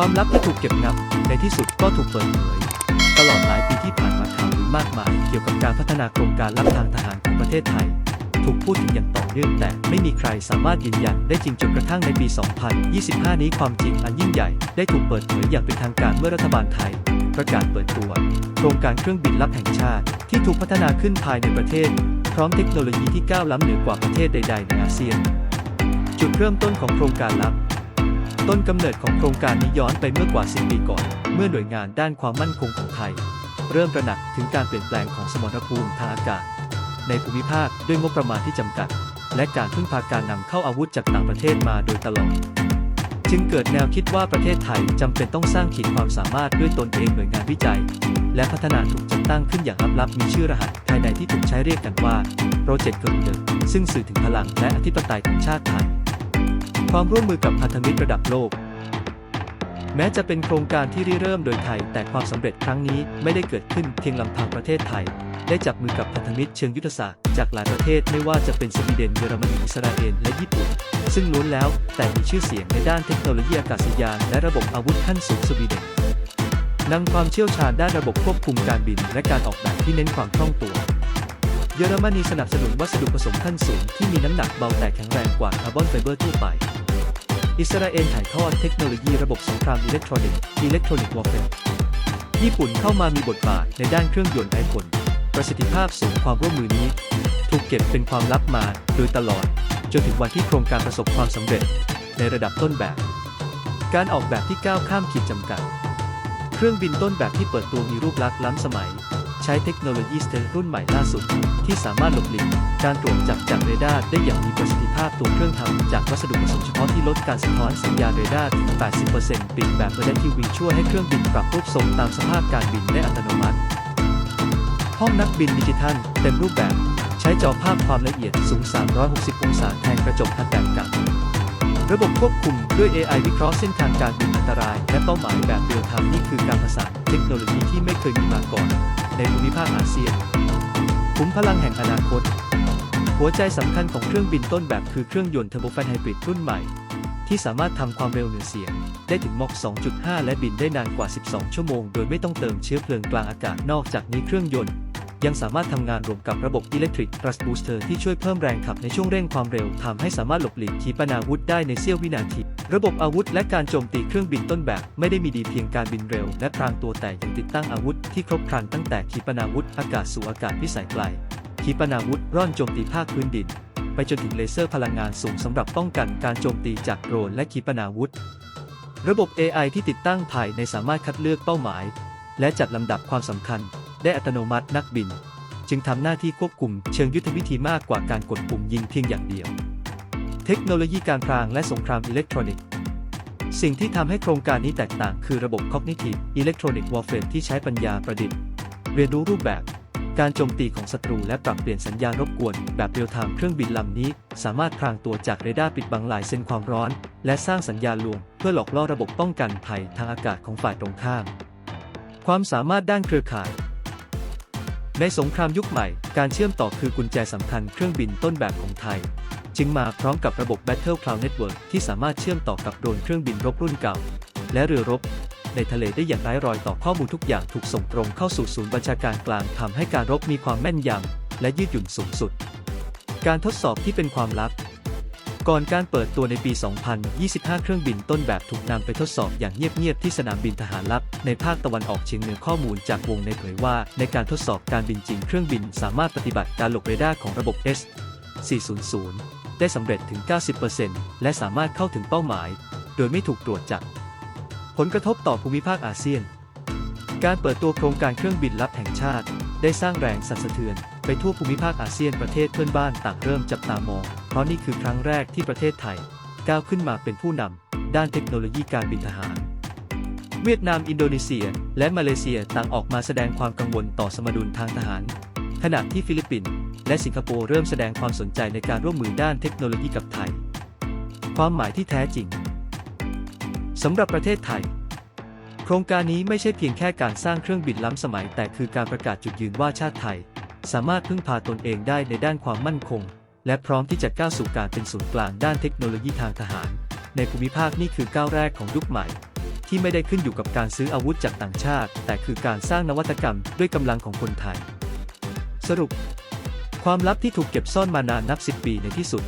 ความลับที่ถูกเก็บงับในที่สุดก็ถูกเปิดเผยตลอดหลายปีที่ผ่านมาข่าวลือมากมายเกี่ยวกับการพัฒนาโครงการลับทางทหารของประเทศไทย ถูกพูดถึงอย่างต่อเนื่องแต่ไม่มีใครสามารถยืนยันได้จริงจนกระทั่งในปี 2025 นี้ความจริงอันยิ่งใหญ่ได้ถูกเปิดเผยอย่างเป็นทางการเมื่อรัฐบาลไทย ประกาศเปิดตัวโครงการเครื่องบินลับแห่งชาติ ที่ถูกพัฒนาขึ้นภายในประเทศ พร้อมเทคโนโลยีที่ก้าวล้ำเหนือกว่าประเทศใด ๆ ในอาเซียน จุดเริ่มต้นของโครงการลับ ต้นกำเนิดของโครงการนี้ย้อนไปเมื่อกว่า 10 ปีก่อน เมื่อหน่วยงานด้านความมั่นคงของไทย เริ่มระหนักถึงการเปลี่ยนแปลงของสมรภูมิทางอากาศ ในภูมิภาคด้วยงบประมาณที่จำกัด และการพึ่งพาการนำเข้าอาวุธจากต่างประเทศมาโดยตลอดจึงเกิดแนวคิดว่าประเทศไทยจำเป็นต้องสร้างขีดความสามารถด้วยตนเองหน่วยงานวิจัย และพัฒนาถูกจัดตั้งขึ้นอย่างลับๆ มีชื่อรหัสภายในที่ถูกใช้เรียกกันว่าโปรเจกต์กรุเดซึ่งสื่อถึงพลังและอธิปไตยของชาติไทย ความร่วมมือกับพันธมิตรระดับโลก แม้จะเป็นโครงการที่ริเริ่มโดยไทย แต่ความสำเร็จครั้งนี้ไม่ได้เกิดขึ้นเพียงลำพังประเทศไทย ได้จับมือกับพันธมิตรเชิงยุทธศาสตร์จากหลายประเทศไม่ว่าจะเป็นสวีเดนเยอรมนีอิสราเอลและญี่ปุ่น ซึ่งล้วนแล้วแต่มีชื่อเสียงในด้านเทคโนโลยีอากาศยานและระบบอาวุธขั้นสูงสวีเดนนำความเชี่ยวชาญด้านระบบควบคุมการบินและการออกแบบที่เน้นความคล่องตัว เยอรมนีสนับสนุนวัสดุผสมขั้นสูงที่มีน้ำหนักเบาแต่แข็งแรงกว่าคาร์บอนไฟเบอร์ทั่วไป อิสราเอลถ่ายทอดเทคโนโลยีระบบสงครามอิเล็กทรอนิกส์อิเล็กทรอนิกส์วอร์เฟร์ญี่ปุ่นเข้ามามีบทบาทในด้านเครื่องยนต์ไอผลประสิทธิภาพสูงความร่วมมือนี้ ถูกเก็บเป็นความลับมาโดยตลอด จนถึงวันที่โครงการประสบความสำเร็จ ในระดับต้นแบบ การออกแบบที่ก้าวข้ามขีดจำกัด เครื่องบินต้นแบบที่เปิดตัวมีรูปลักษณ์ล้ำสมัย ช้เทคโนโลยีสเตลรุ่นใหม่ล่าสุด ที่สามารถหลบหลีกการตรวจจับจากเรดาร์ได้อย่างมีประสิทธิภาพตัวเครื่องทำจากวัสดุผสมเฉพาะที่ลดการสะท้อนสัญญาณเรดาร์ถึง 80%ปิดแบบ Adaptive Wing ช่วยให้เครื่องบินปรับรูปทรงตามสภาพการบินได้อัตโนมัติ ห้องนักบินดิจิทัล เต็มรูปแบบ ใช้จอภาพความละเอียดสูง 360 องศาแทนกระจกทันแบบเก่า ระบบควบคุมด้วย AI วิเคราะห์เส้นทางการบินอันตราย และเป้าหมายแบบเรียลไทม์นี่คือการผสานเทคโนโลยีที่ไม่เคยมีมาก่อน ในภูมิภาคอาเซียนขุมพลังแห่งอนาคต หัวใจสำคัญของเครื่องบินต้นแบบคือเครื่องยนต์เทอร์โบแฟนไฮบริดรุ่นใหม่ ที่สามารถทำความเร็วเหนือเสียง ได้ถึงมอก 2.5 และบินได้นานกว่า 12 ชั่วโมง โดยไม่ต้องเติมเชื้อเพลิงกลางอากาศนอกจากนี้เครื่องยนต์ ยังสามารถทำงานรวมกับระบบ Electric Thrust Booster ที่ช่วยเพิ่มแรงขับในช่วงเร่งความเร็วทำให้สามารถหลบหลีกขีปนาวุธได้ในเสี้ยววินาที ระบบอาวุธและการโจมตีเครื่องบินต้นแบบ ไม่ได้มีดีเพียงการบินเร็ว และพรางตัวแต่ยังติดตั้งอาวุธที่ครบครันตั้งแต่ขีปนาวุธอากาศสู่อากาศพิสัยไกล ขีปนาวุธร่อนโจมตีภาคพื้นดิน ไปจนถึงเลเซอร์พลังงานสูงสำหรับป้องกันการโจมตีจากโดรนและขีปนาวุธ ระบบ AI ที่ติดตั้งภายในสามารถคัดเลือกเป้าหมาย และจัดลำดับความสำคัญ ได้อัตโนมัตินักบิน จึงทำหน้าที่ควบคุมเชิงยุทธวิธีมากกว่าการกดปุ่มยิงเพียงอย่างเดียว เทคโนโลยีการพรางและสงครามอิเล็กทรอนิกส์ สิ่งที่ทำให้โครงการนี้แตกต่างคือระบบ Cognitive Electronic Warfare ที่ใช้ปัญญาประดิษฐ์ เรียนรู้รูปแบบการโจมตีของศัตรูและปรับเปลี่ยนสัญญาณรบกวน แบบเรียลไทม์เครื่องบินลำนี้ สามารถพรางตัวจากเรดาร์ปิดบังหลายเส้นความร้อน และสร้างสัญญาณลวง เพื่อหลอกล่อระบบป้องกันภัยทางอากาศของฝ่ายตรงข้าม ความสามารถด้านเครือข่าย ในสงครามยุคใหม่ การเชื่อมต่อคือกุญแจสำคัญเครื่องบินต้นแบบของไทย จึงมาพร้อมกับระบบ Battle Cloud Network ที่สามารถเชื่อมต่อกับโดรนเครื่องบินรบรุ่นเก่า และเรือรบ ในทะเลได้อย่างไร้รอยต่อข้อมูลทุกอย่างถูกส่งตรงเข้าสู่ศูนย์บัญชาการกลางทำให้การรบมีความแม่นยำและยืดหยุ่นสูงสุด การทดสอบที่เป็นความลับ ก่อนการเปิดตัวในปี 2025 เครื่องบินต้นแบบถูกนำไปทดสอบอย่างเงียบๆที่สนามบินทหารลับ ในภาคตะวันออกเฉียงเหนือข้อมูลจากวงในเผยว่า ในการทดสอบการบินจริงเครื่องบินสามารถปฏิบัติการหลบเรดาร์ของระบบ S 400 ได้สำเร็จถึง 90%และสามารถเข้าถึงเป้าหมาย โดยไม่ถูกตรวจจับ ผลกระทบต่อภูมิภาคอาเซียน การเปิดตัวโครงการเครื่องบินลับแห่งชาติ ได้สร้างแรงสั่นสะเทือน ไปทั่วภูมิภาคอาเซียนประเทศเพื่อนบ้านต่างเริ่มจับตามอง เพราะนี่คือครั้งแรกที่ประเทศไทย ก้าวขึ้นมาเป็นผู้นำด้านเทคโนโลยีการบินทหาร เวียดนาม อินโดนีเซีย และมาเลเซียต่างออกมาแสดงความกังวลต่อสมดุลทางทหาร ขณะที่ฟิลิปปินส์และสิงคโปร์เริ่มแสดงความสนใจในการร่วมมือด้านเทคโนโลยีกับไทย ความหมายที่แท้จริงสำหรับประเทศไทย โครงการนี้ไม่ใช่เพียงแค่การสร้างเครื่องบินล้ำสมัย แต่คือการประกาศจุดยืนว่าชาติไทย สามารถพึ่งพาตนเองได้ในด้านความมั่นคง และพร้อมที่จะก้าวสู่การเป็นศูนย์กลางด้านเทคโนโลยีทางทหาร ในภูมิภาคนี่คือก้าวแรกของยุคใหม่ ที่ไม่ได้ขึ้นอยู่กับการซื้ออาวุธจากต่างชาติ แต่คือการสร้างนวัตกรรมด้วยกำลังของคนไทย สรุป ความลับที่ถูกเก็บซ่อนมานานนับ 10 ปีในที่สุด